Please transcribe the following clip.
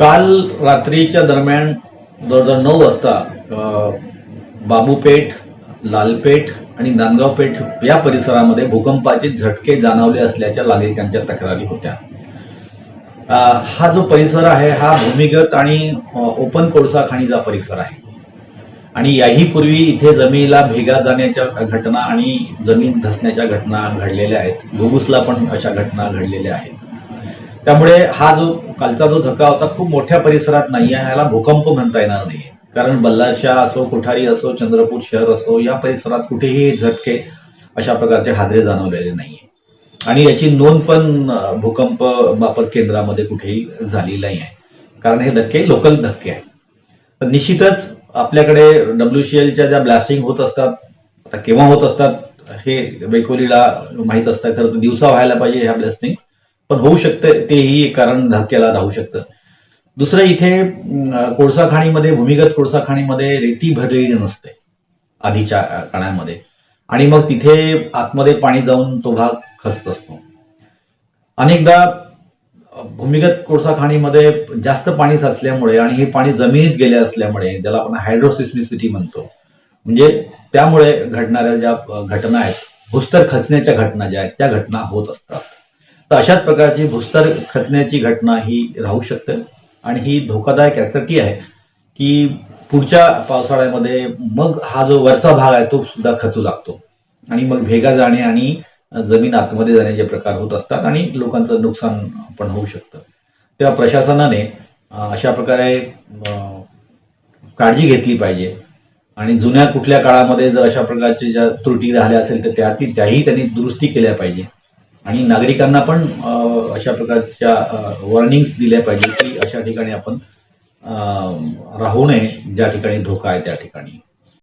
काल रात्रीच्या दरम्यान जवळजवळ नऊ वाजता बाबूपेठ लालपेठ आणि नांदगाव पेठ या परिसरामध्ये भूकंपाचे झटके जाणवले असल्याच्या नागरिकांच्या तक्रारी होत्या. हा जो परिसर आहे हा भूमिगत आणि ओपन कोळसा खाणीचा परिसर आहे. आणि याही पूर्वी इथे जमिनीला भेगा जाण्याच्या घटना आणि जमीन धसण्याच्या घटना घडलेल्या आहेत. घुगुसला पण अशा घटना घडलेल्या आहेत. त्यामुळे हा जो कालचा जो धक्का होता खूप मोठ्या परिसरात नाही आहे ह्याला भूकंप म्हणता येणार नाही कारण बल्लारशाह असो कोठारी असो चंद्रपूर शहर असो या परिसरात कुठेही झटके अशा प्रकारचे हादरे जाणवलेले नाहीये. आणि याची नोंद पण भूकंप मापक केंद्रामध्ये कुठेही झालेली नाही आहे कारण हे धक्के लोकल धक्के आहेत. तर निश्चितच आपल्याकडे डब्ल्यू सी एलच्या ज्या ब्लास्टिंग होत असतात आता केव्हा होत असतात हे वेकोलीला माहीत असतं. खरं तर दिवसा व्हायला पाहिजे ह्या ब्लास्टिंग पण होऊ शकतं तेही एक कारण धक्क्याला राहू शकतं. दुसरं इथे कोळसा खाणीमध्ये भूमिगत कोळसा खाणीमध्ये रेती भरलेली नसते आधीच्या काळामध्ये. आणि मग तिथे आतमध्ये पाणी जाऊन तो भाग खसत असतो. अनेकदा भूमिगत कोळसा खाणीमध्ये जास्त पाणी साचल्यामुळे आणि हे पाणी जमिनीत गेले असल्यामुळे ज्याला आपण हायड्रोसिस्मिसिटी म्हणतो म्हणजे त्यामुळे घडणाऱ्या ज्या घटना आहेत भूस्तर खचण्याच्या घटना ज्या आहेत त्या घटना होत असतात. तर अशाच प्रकारची भूस्तर खचण्याची घटना ही राहू शकते. आणि ही धोकादायक यासाठी आहे की पुढच्या पावसाळ्यामध्ये मग हा जो वरचा भाग आहे तो सुद्धा खचू लागतो. आणि मग भेगा जाणे आणि जमीन आतमध्ये जाण्याचे प्रकार होत असतात आणि लोकांचं नुकसान पण होऊ शकतं. तेव्हा प्रशासनाने अशा प्रकारे काळजी घेतली पाहिजे. आणि जुन्या कुठल्या काळामध्ये जर अशा प्रकारच्या ज्या त्रुटी राहिल्या असेल तर त्या त्याही त्यांनी दुरुस्ती केल्या पाहिजे. आणि नागरिकांना पण अशा प्रकारच्या वॉर्निंग्स दिल्या पाहिजे की अशा ठिकाणी आपण राहू नये ज्या ठिकाणी धोका आहे त्या ठिकाणी.